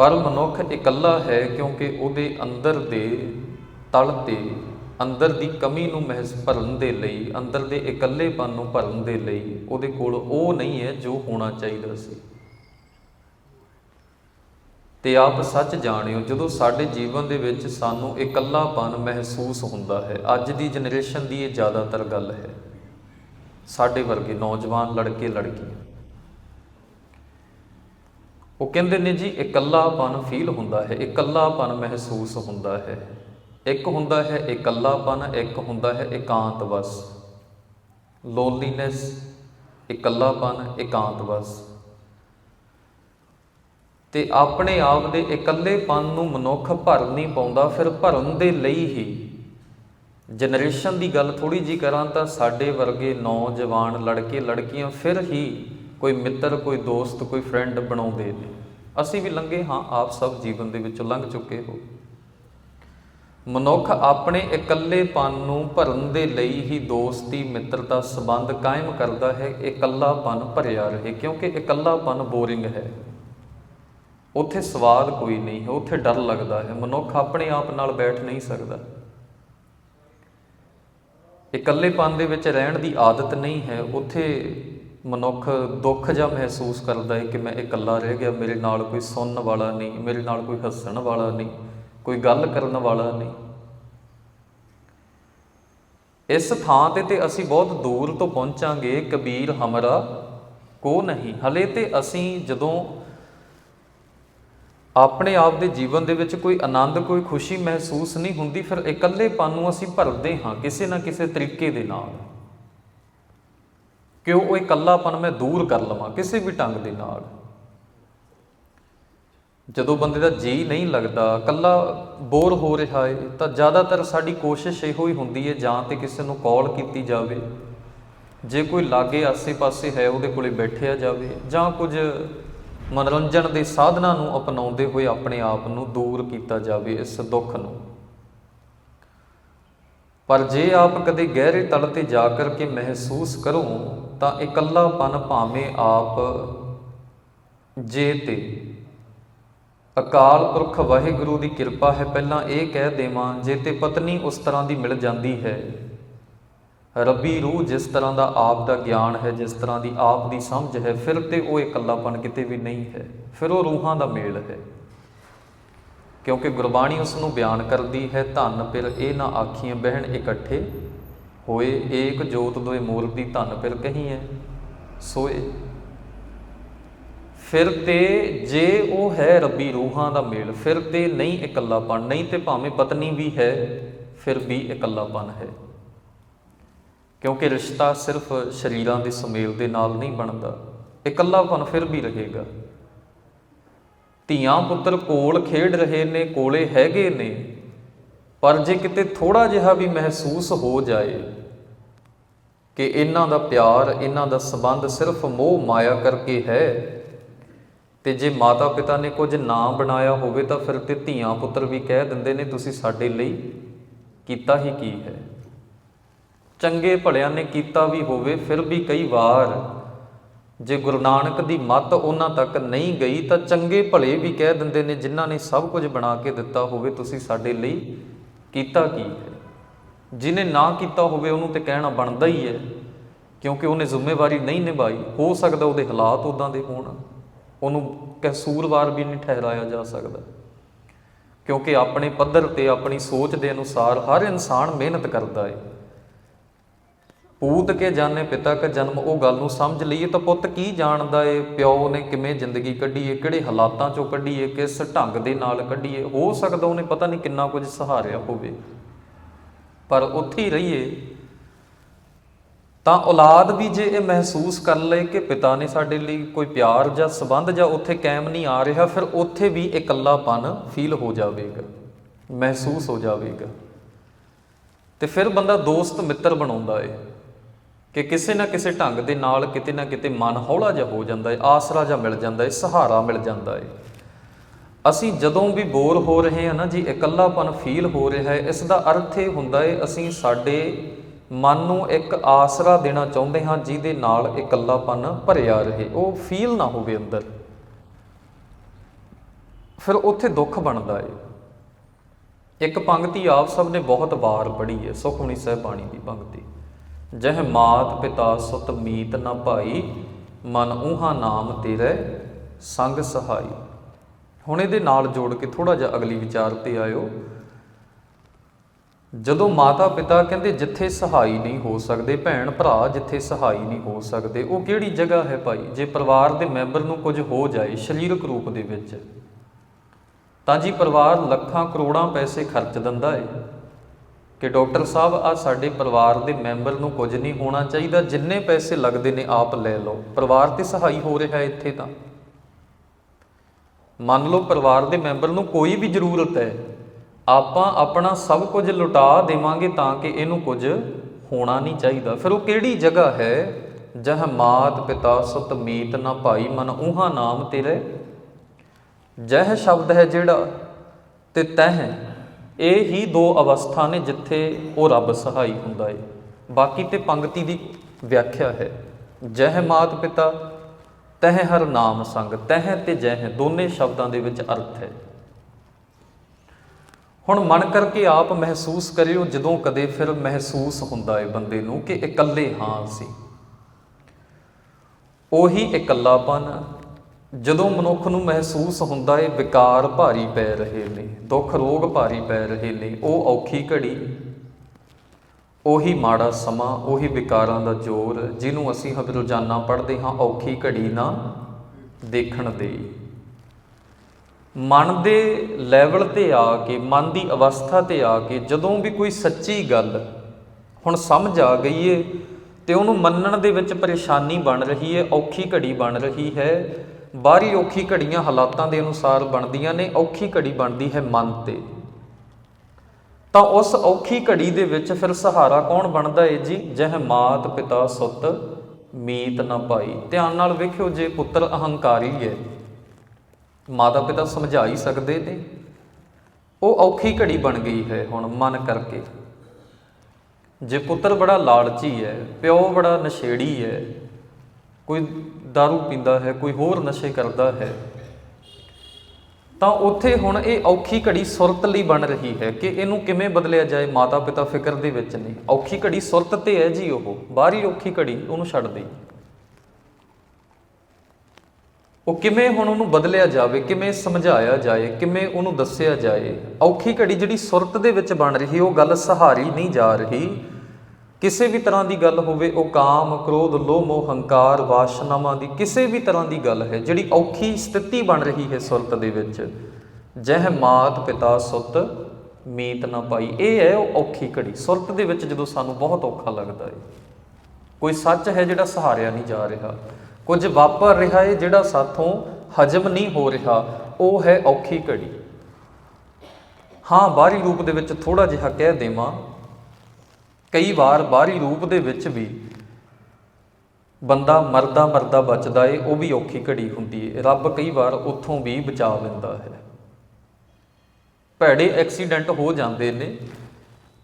ਪਰ ਮਨੁੱਖ ਇਕੱਲਾ ਹੈ ਕਿਉਂਕਿ ਉਹਦੇ ਅੰਦਰ ਦੇ ਤਲ ਤੇ ਅੰਦਰ ਦੀ ਕਮੀ ਨੂੰ ਮਹਿਸ ਭਰਨ ਦੇ ਲਈ, ਅੰਦਰ ਦੇ ਇਕੱਲੇਪਨ ਨੂੰ ਭਰਨ ਦੇ ਲਈ ਉਹਦੇ ਕੋਲ ਉਹ ਨਹੀਂ ਹੈ ਜੋ ਹੋਣਾ ਚਾਹੀਦਾ ਸੀ। ਤੇ ਆਪ ਸੱਚ ਜਾਣਿਓ, ਜਦੋਂ ਸਾਡੇ ਜੀਵਨ ਦੇ ਵਿੱਚ ਸਾਨੂੰ ਇਕੱਲਾਪਨ ਮਹਿਸੂਸ ਹੁੰਦਾ ਹੈ, ਅੱਜ ਦੀ ਜਨਰੇਸ਼ਨ ਦੀ ਇਹ ਜ਼ਿਆਦਾਤਰ ਗੱਲ ਹੈ। ਸਾਡੇ ਵਰਗੇ ਨੌਜਵਾਨ ਲੜਕੇ ਲੜਕੀਆਂ ਉਹ ਕਹਿੰਦੇ ਨੇ ਜੀ, ਇਕੱਲਾਪਨ ਫੀਲ ਹੁੰਦਾ ਹੈ, ਇਕੱਲਾਪਨ ਮਹਿਸੂਸ ਹੁੰਦਾ ਹੈ। ਇੱਕ ਹੁੰਦਾ ਹੈ ਇਕੱਲਾਪਨ, ਇੱਕ ਹੁੰਦਾ ਹੈ ਇਕਾਂਤ ਬਸ ਲੋਨਲੀਨੈਸ ਇਕੱਲਾਪਨ ਇਕਾਂਤ ਬਸ ਤੇ ਆਪਣੇ ਆਪ ਦੇ ਇਕੱਲੇਪਨ ਨੂੰ ਮਨੁੱਖ ਭਰ ਨਹੀਂ ਪਾਉਂਦਾ, ਫਿਰ ਭਰਨ ਦੇ ਲਈ ਹੀ। ਜਨਰੇਸ਼ਨ ਦੀ ਗੱਲ ਥੋੜੀ ਜੀ ਕਰਾਂ ਤਾਂ ਸਾਡੇ ਵਰਗੇ ਨੌਜਵਾਨ ਲੜਕੇ ਲੜਕੀਆਂ ਫਿਰ ਹੀ ਕੋਈ ਮਿੱਤਰ, ਕੋਈ ਦੋਸਤ, ਕੋਈ ਫਰੈਂਡ ਬਣਾਉਂਦੇ ਨੇ। ਅਸੀਂ ਵੀ ਲੰਘੇ ਹਾਂ, ਆਪ ਸਭ ਜੀਵਨ ਦੇ ਵਿੱਚੋਂ ਲੰਘ ਚੁੱਕੇ ਹੋ। ਮਨੁੱਖ ਆਪਣੇ ਇਕੱਲੇਪਨ ਨੂੰ ਭਰਨ ਦੇ ਲਈ ਹੀ ਦੋਸਤੀ, ਮਿੱਤਰਤਾ ਸੰਬੰਧ ਕਾਇਮ ਕਰਦਾ ਹੈ। ਇਕੱਲਾਪਨ ਭਰਿਆ ਰਹੇ, ਕਿਉਂਕਿ ਇਕੱਲਾਪਨ ਬੋਰਿੰਗ ਹੈ। ਉੱਥੇ ਸਵਾਦ ਕੋਈ ਨਹੀਂ ਹੈ, ਉੱਥੇ ਡਰ ਲੱਗਦਾ ਹੈ। ਮਨੁੱਖ ਆਪਣੇ ਆਪ ਨਾਲ ਬੈਠ ਨਹੀਂ ਸਕਦਾ। ਇਕੱਲੇਪਨ ਦੇ ਵਿੱਚ ਰਹਿਣ ਦੀ ਆਦਤ ਨਹੀਂ ਹੈ। ਉੱਥੇ ਮਨੁੱਖ ਦੁੱਖ ਜਾਂ ਮਹਿਸੂਸ ਕਰਦਾ ਹੈ ਕਿ ਮੈਂ ਇਕੱਲਾ ਰਹਿ ਗਿਆ, ਮੇਰੇ ਨਾਲ ਕੋਈ ਸੁਣਨ ਵਾਲਾ ਨਹੀਂ, ਮੇਰੇ ਨਾਲ ਕੋਈ ਹੱਸਣ ਵਾਲਾ ਨਹੀਂ, ਕੋਈ ਗੱਲ ਕਰਨ ਵਾਲਾ ਨਹੀਂ। ਇਸ ਥਾਂ ਤੇ ਤੇ ਅਸੀਂ ਬਹੁਤ ਦੂਰ ਤੋਂ ਪਹੁੰਚਾਂਗੇ, ਕਬੀਰ ਹਮਰਾ ਕੋ ਨਹੀਂ। ਹਲੇ ਤੇ ਅਸੀਂ ਜਦੋਂ ਆਪਣੇ ਆਪ ਦੇ ਜੀਵਨ ਦੇ ਵਿੱਚ ਕੋਈ ਆਨੰਦ, ਕੋਈ ਖੁਸ਼ੀ ਮਹਿਸੂਸ ਨਹੀਂ ਹੁੰਦੀ, ਫਿਰ ਇਕੱਲੇਪਨ ਨੂੰ ਅਸੀਂ ਭਰਦੇ ਹਾਂ ਕਿਸੇ ਨਾ ਕਿਸੇ ਤਰੀਕੇ ਦੇ ਨਾਲ। ਕਿ ਉਹ ਇਕੱਲਾਪਨ ਮੈਂ ਦੂਰ ਕਰ ਲਵਾਂ ਕਿਸੇ ਵੀ ਢੰਗ ਦੇ ਨਾਲ। ਜਦੋਂ ਬੰਦੇ ਦਾ ਜੀ ਨਹੀਂ ਲੱਗਦਾ, ਇਕੱਲਾ ਬੋਰ ਹੋ ਰਿਹਾ ਹੈ ਤਾਂ ਜ਼ਿਆਦਾਤਰ ਸਾਡੀ ਕੋਸ਼ਿਸ਼ ਇਹੋ ਹੀ ਹੁੰਦੀ ਹੈ ਜਾਂ ਤੇ ਕਿਸੇ ਨੂੰ ਕਾਲ ਕੀਤੀ ਜਾਵੇ। ਜੇ ਕੋਈ ਲਾਗੇ ਆਸੇ-ਪਾਸੇ ਹੈ, ਉਹਦੇ ਕੋਲੇ ਬੈਠਿਆ ਜਾਵੇ, ਜਾਂ ਕੁਝ ਮਨੋਰੰਜਨ ਦੇ ਸਾਧਨਾਂ ਨੂੰ ਅਪਣਾਉਂਦੇ ਹੋਏ ਆਪਣੇ ਆਪ ਨੂੰ ਦੂਰ ਕੀਤਾ ਜਾਵੇ ਇਸ ਦੁੱਖ ਨੂੰ। ਪਰ ਜੇ ਆਪ ਕਦੇ ਗਹਿਰੇ ਤਲ ਤੇ ਜਾ ਕਰਕੇ ਮਹਿਸੂਸ ਕਰੋ ਤਾਂ ਇਕੱਲਾਪਨ ਭਾਵੇਂ ਆਪ ਜੇ ਤੇ। ਅਕਾਲ ਪੁਰਖ ਵਾਹਿਗੁਰੂ ਦੀ ਕਿਰਪਾ ਹੈ, ਪਹਿਲਾਂ ਇਹ ਕਹਿ ਦੇਵਾਂ, ਜੇ ਤੇ ਪਤਨੀ ਉਸ ਤਰ੍ਹਾਂ ਦੀ ਮਿਲ ਜਾਂਦੀ ਹੈ। ਰੱਬੀ ਰੂਹ ਜਿਸ ਤਰ੍ਹਾਂ ਦਾ ਆਪ ਦਾ ਗਿਆਨ ਹੈ, ਜਿਸ ਤਰ੍ਹਾਂ ਦੀ ਆਪ ਦੀ ਸਮਝ ਹੈ, ਫਿਰ ਤੇ ਉਹ ਇਕੱਲਾਪਨ ਕਿਤੇ ਵੀ ਨਹੀਂ ਹੈ, ਫਿਰ ਉਹ ਰੂਹਾਂ ਦਾ ਮੇਲ ਹੈ। ਕਿਉਂਕਿ ਗੁਰਬਾਣੀ ਉਸ ਨੂੰ ਬਿਆਨ ਕਰਦੀ ਹੈ, ਧੰਨ ਫਿਰ ਇਹ ਨਾ ਆਖੀਆਂ ਬਹਿਣ ਇਕੱਠੇ ਹੋਏ ਏਕ ਜੋਤ ਦੋਏ ਮੂਰਤੀ ਧਨ ਫਿਰ ਕਹੀ ਹੈ ਸੋਏ। ਫਿਰ ਤੇ ਜੇ ਉਹ ਹੈ ਰੱਬੀ ਰੂਹਾਂ ਦਾ ਮੇਲ, ਫਿਰ ਤੇ ਨਹੀਂ ਇਕੱਲਾਪਨ, ਨਹੀਂ ਤੇ ਭਾਵੇਂ ਪਤਨੀ ਵੀ ਹੈ, ਫਿਰ ਵੀ ਇਕੱਲਾਪਨ ਹੈ। ਕਿਉਂਕਿ ਰਿਸ਼ਤਾ ਸਿਰਫ ਸ਼ਰੀਰਾਂ ਦੇ ਸੁਮੇਲ ਦੇ ਨਾਲ ਨਹੀਂ ਬਣਦਾ, ਇਕੱਲਾਪਨ ਫਿਰ ਵੀ ਰਹੇਗਾ। ਧੀਆਂ ਪੁੱਤਰ ਕੋਲ ਖੇਡ ਰਹੇ ਨੇ, ਕੋਲੇ ਹੈਗੇ ਨੇ ਪਰ ਜੇ ਕਿਤੇ ਥੋੜਾ ਜਿਹਾ ਵੀ ਮਹਿਸੂਸ ਹੋ ਜਾਏ ਕਿ ਇਹਨਾਂ ਦਾ ਪਿਆਰ, ਇਹਨਾਂ ਦਾ ਸਬੰਧ ਸਿਰਫ ਮੋਹ ਮਾਇਆ ਕਰਕੇ ਹੈ, ਤੇ ਜੇ ਮਾਤਾ ਪਿਤਾ ਨੇ ਕੁਝ ਨਾ ਬਣਾਇਆ ਹੋਵੇ ਤਾਂ ਫਿਰ ਤੇ ਧੀਆਂ ਪੁੱਤਰ ਵੀ ਕਹਿ ਦਿੰਦੇ ਨੇ, ਤੁਸੀਂ ਸਾਡੇ ਲਈ ਕੀਤਾ ਹੀ ਕੀ ਹੈ? ਚੰਗੇ ਭਲਿਆਂ ਨੇ ਕੀਤਾ ਵੀ ਹੋਵੇ, ਫਿਰ ਵੀ ਕਈ ਵਾਰ ਜੇ ਗੁਰੂ ਨਾਨਕ ਦੀ ਮੱਤ ਉਹਨਾਂ ਤੱਕ ਨਹੀਂ ਗਈ ਤਾਂ ਚੰਗੇ ਭਲੇ ਵੀ ਕਹਿ ਦਿੰਦੇ ਨੇ, ਜਿਨ੍ਹਾਂ ਨੇ ਸਭ ਕੁਝ ਬਣਾ ਕੇ ਦਿੱਤਾ ਹੋਵੇ, ਤੁਸੀਂ ਸਾਡੇ ਲਈ ਕੀਤਾ ਕੀ ਹੈ? ਜਿਨੇ ਨਾ ਕੀਤਾ ਹੋਵੇ, ਉਹਨੂੰ ਤੇ ਕਹਿਣਾ ਬਣਦਾ ਹੀ ਹੈ। ਕਿਉਂਕਿ ਉਹਨੇ ਜ਼ਿੰਮੇਵਾਰੀ ਨਹੀਂ ਨਿਭਾਈ। ਹੋ ਸਕਦਾ ਉਹਦੇ ਹਾਲਾਤ ਉਦਾਂ ਦੇ ਹੋਣ। ਉਹਨੂੰ ਕਸੂਰਵਾਰ ਵੀ ਨਹੀਂ ਠਹਿਰਾਇਆ ਜਾ ਸਕਦਾ। ਕਿਉਂਕਿ ਆਪਣੇ ਪੱਧਰ ਤੇ ਆਪਣੀ ਸੋਚ ਦੇ ਅਨੁਸਾਰ ਹਰ ਇਨਸਾਨ ਮਿਹਨਤ ਕਰਦਾ ਹੈ। ਪੂਤ ਕੇ ਜਾਣੇ ਪਿਤਾ ਕਾ ਜਨਮ, ਉਹ ਗੱਲ ਨੂੰ ਸਮਝ ਲਈਏ ਤਾਂ ਪੁੱਤ ਕੀ ਜਾਣਦਾ ਏ? ਪਿਓ ਨੇ ਕਿਵੇਂ ਜ਼ਿੰਦਗੀ ਕੱਢੀ ਏ ਕਿਹੜੇ ਹਾਲਾਤਾਂ ਚੋਂ ਕੱਢੀ ਏ ਕਿਸ ਢੰਗ ਦੇ ਨਾਲ ਕੱਢੀ ਏ ਹੋ ਸਕਦਾ ਉਹਨੇ ਪਤਾ ਨਹੀਂ ਕਿੰਨਾ ਕੁਝ ਸਹਾਰਿਆ ਹੋਵੇ। ਪਰ ਉੱਥੇ ਹੀ ਰਹੀਏ। ਤਾਂ ਔਲਾਦ ਵੀ ਜੇ ਇਹ ਮਹਿਸੂਸ ਕਰ ਲਏ ਕਿ ਪਿਤਾ ਨੇ ਸਾਡੇ ਲਈ ਕੋਈ ਪਿਆਰ ਜਾਂ ਸਬੰਧ ਜਾਂ ਉੱਥੇ ਕਾਇਮ ਨਹੀਂ ਆ ਰਿਹਾ, ਫਿਰ ਉੱਥੇ ਵੀ ਇਕੱਲਾਪਨ ਫੀਲ ਹੋ ਜਾਵੇਗਾ, ਮਹਿਸੂਸ ਹੋ ਜਾਵੇਗਾ। ਤੇ ਫਿਰ ਬੰਦਾ ਦੋਸਤ ਮਿੱਤਰ ਬਣਾਉਂਦਾ ਏ। ਕਿ ਕਿਸੇ ਨਾ ਕਿਸੇ ਢੰਗ ਦੇ ਨਾਲ ਕਿਤੇ ਨਾ ਕਿਤੇ ਮਨ ਹੌਲਾ ਜਿਹਾ ਹੋ ਜਾਂਦਾ ਹੈ ਆਸਰਾ ਜਿਹਾ ਮਿਲ ਜਾਂਦਾ ਹੈ ਸਹਾਰਾ ਮਿਲ ਜਾਂਦਾ ਹੈ ਅਸੀਂ ਜਦੋਂ ਵੀ ਬੋਰ ਹੋ ਰਹੇ ਹਾਂ ਨਾ ਜੀ, ਇਕੱਲਾਪਨ ਫੀਲ ਹੋ ਰਿਹਾ ਹੈ ਇਸ ਦਾ ਅਰਥ ਇਹ ਹੁੰਦਾ ਹੈ ਅਸੀਂ ਸਾਡੇ ਮਨ ਨੂੰ ਇੱਕ ਆਸਰਾ ਦੇਣਾ ਚਾਹੁੰਦੇ ਹਾਂ ਜਿਹਦੇ ਨਾਲ ਇਕੱਲਾਪਨ ਭਰਿਆ ਰਹੇ, ਉਹ ਫੀਲ ਨਾ ਹੋਵੇ ਅੰਦਰ। ਫਿਰ ਉੱਥੇ ਦੁੱਖ ਬਣਦਾ ਏ। ਇੱਕ ਪੰਕਤੀ ਆਪ ਸਭ ਨੇ ਬਹੁਤ ਵਾਰ ਪੜ੍ਹੀ ਹੈ ਸੁਖਮਨੀ ਸਾਹਿਬ ਬਾਣੀ ਦੀ ਪੰਕਤੀ ਜਹ ਮਾਤ ਪਿਤਾ ਸੁਤ ਮੀਤ ਨ ਭਾਈ, ਮਨ ਉਹਾ ਨਾਮ ਤੇਰੇ ਸੰਗ ਸਹਾਈ। ਹੁਣ ਇਹਦੇ ਨਾਲ ਜੋੜ ਕੇ ਥੋੜਾ ਜਿਹਾ ਅਗਲੀ ਵਿਚਾਰ ਤੇ ਆਇਓ। ਜਦੋਂ ਮਾਤਾ ਪਿਤਾ ਕਹਿੰਦੇ ਜਿੱਥੇ ਸਹਾਈ ਨਹੀਂ ਹੋ ਸਕਦੇ, ਭੈਣ ਭਰਾ ਜਿੱਥੇ ਸਹਾਈ ਨਹੀਂ ਹੋ ਸਕਦੇ, ਉਹ ਕਿਹੜੀ ਜਗ੍ਹਾ ਹੈ ਭਾਈ? ਜੇ ਪਰਿਵਾਰ ਦੇ ਮੈਂਬਰ ਨੂੰ ਕੁਝ ਹੋ ਜਾਏ ਸਰੀਰਕ ਰੂਪ ਦੇ ਵਿੱਚ, ਤਾਂ ਜੀ ਪਰਿਵਾਰ ਲੱਖਾਂ ਕਰੋੜਾਂ ਪੈਸੇ ਖਰਚ ਦਿੰਦਾ ਏ। ਕਿ ਡਾਕਟਰ ਸਾਹਿਬ ਆ ਸਾਡੇ ਪਰਿਵਾਰ ਦੇ ਮੈਂਬਰ ਨੂੰ ਕੁਝ ਨਹੀਂ ਹੋਣਾ ਚਾਹੀਦਾ, ਜਿੰਨੇ ਪੈਸੇ ਲੱਗਦੇ ਨੇ ਆਪ ਲੈ ਲਓ। ਪਰਿਵਾਰ ਤੇ ਸਹਾਈ ਹੋ ਰਿਹਾ ਇੱਥੇ ਤਾਂ। ਮੰਨ ਲਓ ਪਰਿਵਾਰ ਦੇ ਮੈਂਬਰ ਨੂੰ ਕੋਈ ਵੀ ਜ਼ਰੂਰਤ ਹੈ, ਆਪਾਂ ਆਪਣਾ ਸਭ ਕੁਝ ਲੁਟਾ ਦੇਵਾਂਗੇ ਤਾਂ ਕਿ ਇਹਨੂੰ ਕੁਝ ਹੋਣਾ ਨਹੀਂ ਚਾਹੀਦਾ। ਫਿਰ ਉਹ ਕਿਹੜੀ ਜਗ੍ਹਾ ਹੈ? ਜਹ ਮਾਤ ਪਿਤਾ ਸੁਤ ਮੀਤ ਨਾ ਭਾਈ ਮਨ ਉਹਾ ਨਾਮ ਤੇਰੇ। ਜਹ ਸ਼ਬਦ ਹੈ ਜਿਹੜਾ ਤੇ ਤਹ ਇਹ ਹੀ ਦੋ ਅਵਸਥਾ ਨੇ ਜਿੱਥੇ ਉਹ ਰੱਬ ਸਹਾਈ ਹੁੰਦਾ ਏ। ਬਾਕੀ ਤੇ ਪੰਕਤੀ ਦੀ ਵਿਆਖਿਆ ਹੈ। ਜਹ ਮਾਤ ਪਿਤਾ, ਤਹ ਹਰ ਨਾਮ ਸੰਗ। ਤਹ ਤੇ ਜਹ ਦੋਨੇ ਸ਼ਬਦਾਂ ਦੇ ਵਿੱਚ ਅਰਥ ਹੈ। ਹੁਣ ਮਨ ਕਰਕੇ ਆਪ ਮਹਿਸੂਸ ਕਰਿਓ ਜਦੋਂ ਕਦੇ ਫਿਰ ਮਹਿਸੂਸ ਹੁੰਦਾ ਏ ਬੰਦੇ ਨੂੰ ਕਿ ਇਕੱਲੇ ਹਾਂ ਅਸੀਂ। ਉਹੀ ਇਕੱਲਾਪਨ ਜਦੋਂ ਮਨੁੱਖ ਨੂੰ ਮਹਿਸੂਸ ਹੁੰਦਾ ਏ ਵਿਕਾਰ ਭਾਰੀ ਪੈ ਰਹੇ ਨੇ, ਦੁੱਖ ਰੋਗ ਭਾਰੀ ਪੈ ਰਹੇ ਨੇ, ਉਹ ਔਖੀ ਘੜੀ, ਉਹੀ ਮਾੜਾ ਸਮਾਂ, ਉਹੀ ਵਿਕਾਰਾਂ ਦਾ ਜ਼ੋਰ, ਜਿਹਨੂੰ ਅਸੀਂ ਹਰ ਰੋਜ਼ਾਨਾ ਪੜ੍ਹਦੇ ਹਾਂ, ਔਖੀ ਘੜੀ ਨਾ ਦੇਖਣ ਦੇ। ਮਨ ਦੇ ਲੈਵਲ ਤੇ ਆ ਕੇ, ਮਨ ਦੀ ਅਵਸਥਾ ਤੇ ਆ ਕੇ, ਜਦੋਂ ਵੀ ਕੋਈ ਸੱਚੀ ਗੱਲ ਹੁਣ ਸਮਝ ਆ ਗਈ ਏ ਤੇ ਉਹਨੂੰ ਮੰਨਣ ਦੇ ਵਿੱਚ ਪਰੇਸ਼ਾਨੀ ਬਣ ਰਹੀ ਹੈ ਔਖੀ ਘੜੀ ਬਣ ਰਹੀ ਹੈ ਬਾਹਰੀ ਔਖੀ ਘੜੀਆਂ ਹਾਲਾਤਾਂ ਦੇ ਅਨੁਸਾਰ ਬਣਦੀਆਂ ਨੇ, ਔਖੀ ਘੜੀ ਬਣਦੀ ਹੈ ਮਨ ਤੇ। ਤਾਂ ਉਸ ਔਖੀ ਘੜੀ ਦੇ ਵਿੱਚ ਫਿਰ ਸਹਾਰਾ ਕੌਣ ਬਣਦਾ ਏ ਜੀ? ਜਹ ਮਾਤ ਪਿਤਾ ਸੁੱਤ, ਮੀਤ ਨਾ ਪਾਈ। ਧਿਆਨ ਨਾਲ ਵੇਖਿਓ ਜੇ ਪੁੱਤਰ ਅਹੰਕਾਰੀ ਹੈ ਮਾਤਾ ਪਿਤਾ ਸਮਝਾ ਹੀ ਸਕਦੇ ਨੇ? ਉਹ ਔਖੀ ਘੜੀ ਬਣ ਗਈ ਹੈ ਹੁਣ ਮਨ ਕਰਕੇ। ਜੇ ਪੁੱਤਰ ਬੜਾ ਲਾਲਚੀ ਹੈ ਪਿਓ ਬੜਾ ਨਸ਼ੇੜੀ ਹੈ ਕੋਈ दारू ਪੀਂਦਾ ਹੈ, ਕੋਈ ਹੋਰ ਨਸ਼ੇ ਕਰਦਾ ਹੈ, ਤਾਂ ਉੱਥੇ ਹੁਣ ਇਹ ਔਖੀ ਘੜੀ ਸੁਰਤ ਲਈ ਬਣ ਰਹੀ ਹੈ ਕਿ ਇਹਨੂੰ ਕਿਵੇਂ ਬਦਲਿਆ ਜਾਏ ਮਾਤਾ ਪਿਤਾ ਫਿਕਰ ਦੇ ਵਿੱਚ ਨੇ। ਔਖੀ ਘੜੀ ਸੁਰਤ ਤੇ ਹੈ ਜੀ ਉਹ, ਬਾਹਰੀ ਔਖੀ ਘੜੀ ਉਹਨੂੰ ਛੱਡ ਦੇ। ਉਹ ਕਿਵੇਂ ਹੁਣ ਉਹਨੂੰ ਬਦਲਿਆ ਜਾਵੇ, ਕਿਵੇਂ ਸਮਝਾਇਆ ਜਾਏ, ਕਿਵੇਂ ਉਹਨੂੰ ਦੱਸਿਆ ਜਾਏ, ਔਖੀ ਘੜੀ ਜਿਹੜੀ ਸੁਰਤ ਦੇ ਵਿੱਚ ਬਣ ਰਹੀ, ਉਹ ਗੱਲ ਸਹਾਰੀ ਨਹੀਂ ਜਾ ਰਹੀ। ਕਿਸੇ ਵੀ ਤਰ੍ਹਾਂ ਦੀ ਗੱਲ ਹੋਵੇ, ਉਹ ਕਾਮ, ਕ੍ਰੋਧ, ਲੋਭ ਮੋਹ ਹੰਕਾਰ ਵਾਸ਼ਨਾਵਾਂ ਦੀ ਕਿਸੇ ਵੀ ਤਰ੍ਹਾਂ ਦੀ ਗੱਲ ਹੈ, ਜਿਹੜੀ ਔਖੀ ਸਥਿਤੀ ਬਣ ਰਹੀ ਹੈ ਸੁਰਤ ਦੇ ਵਿੱਚ, ਜਹ ਮਾਤ ਪਿਤਾ ਸੁੱਤ ਮੀਤ ਨਾ ਪਾਈ। ਇਹ ਹੈ ਉਹ ਔਖੀ ਘੜੀ। ਸੁਰਤ ਦੇ ਵਿੱਚ ਜਦੋਂ ਸਾਨੂੰ ਬਹੁਤ ਔਖਾ ਲੱਗਦਾ ਹੈ ਕੋਈ ਸੱਚ ਹੈ ਜਿਹੜਾ ਸਹਾਰਿਆ ਨਹੀਂ ਜਾ ਰਿਹਾ, ਕੁਝ ਵਾਪਰ ਰਿਹਾ ਹੈ ਜਿਹੜਾ ਸਾਥੋਂ ਹਜਮ ਨਹੀਂ ਹੋ ਰਿਹਾ, ਉਹ ਹੈ ਔਖੀ ਘੜੀ। ਹਾਂ, ਬਾਹਰੀ ਰੂਪ ਦੇ ਵਿੱਚ ਥੋੜਾ ਜਿਹਾ ਕਹਿ ਦੇਵਾਂ ਕਈ ਵਾਰ ਬਾਹਰੀ ਰੂਪ ਦੇ ਵਿੱਚ ਵੀ ਬੰਦਾ ਮਰਦਾ ਮਰਦਾ ਬਚਦਾ ਏ, ਉਹ ਵੀ ਔਖੀ ਘੜੀ ਹੁੰਦੀ ਏ। ਰੱਬ ਕਈ ਵਾਰ ਉੱਥੋਂ ਵੀ ਬਚਾ ਲੈਂਦਾ ਹੈ। ਭੈੜੇ ਐਕਸੀਡੈਂਟ ਹੋ ਜਾਂਦੇ ਨੇ,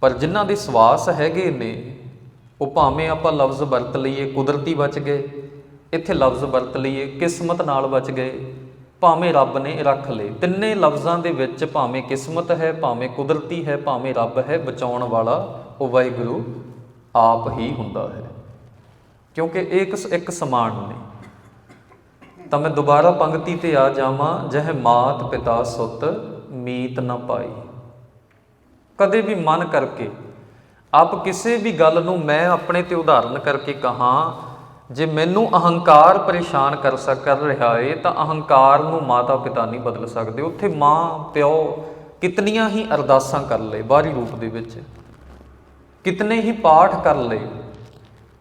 ਪਰ ਜਿਨ੍ਹਾਂ ਦੇ ਸਵਾਸ ਹੈਗੇ ਨੇ, ਉਹ ਭਾਵੇਂ ਆਪਾਂ ਲਫ਼ਜ਼ ਵਰਤ ਲਈਏ, ਕੁਦਰਤੀ ਬਚ ਗਏ, ਇੱਥੇ ਲਫ਼ਜ਼ ਵਰਤ ਲਈਏ, ਕਿਸਮਤ ਨਾਲ ਬਚ ਗਏ, ਭਾਵੇਂ ਰੱਬ ਨੇ ਰੱਖ ਲਏ। ਤਿੰਨੇ ਲਫ਼ਜ਼ਾਂ ਦੇ ਵਿੱਚ ਭਾਵੇਂ ਕਿਸਮਤ ਹੈ, ਭਾਵੇਂ ਕੁਦਰਤੀ ਹੈ, ਭਾਵੇਂ ਰੱਬ ਹੈ, ਬਚਾਉਣ ਵਾਲਾ ਉਹ ਵਾਹਿਗੁਰੂ ਆਪ ਹੀ ਹੁੰਦਾ ਹੈ। ਕਿਉਂਕਿ ਇਹ ਇੱਕ ਇੱਕ ਸਮਾਨ ਨੇ ਤਾਂ ਮੈਂ ਦੁਬਾਰਾ ਪੰਕਤੀ ਤੇ ਆ ਜਾਵਾਂ, ਜਹ ਮਾਤ ਪਿਤਾ ਸੁੱਤ ਮੀਤ ਨਾ ਪਾਈ। ਕਦੇ ਵੀ ਮਨ ਕਰਕੇ, ਆਪ ਕਿਸੇ ਵੀ ਗੱਲ ਨੂੰ ਮੈਂ ਆਪਣੇ ਤੇ ਉਦਾਹਰਨ ਕਰਕੇ ਕਹਾਂ, ਜੇ ਮੈਨੂੰ ਅਹੰਕਾਰ ਪਰੇਸ਼ਾਨ ਕਰ ਸਕ ਕਰ ਰਿਹਾ ਏ, ਤਾਂ ਅਹੰਕਾਰ ਨੂੰ ਮਾਤਾ ਪਿਤਾ ਨਹੀਂ ਬਦਲ ਸਕਦੇ। ਉੱਥੇ ਮਾਂ, ਪਿਓ ਕਿਤਨੀਆਂ ਹੀ ਅਰਦਾਸਾਂ ਕਰ ਲਏ, ਬਾਹਰੀ ਰੂਪ ਦੇ ਵਿੱਚ। ਕਿਤਨੇ ਹੀ ਪਾਠ ਕਰ ਲਏ।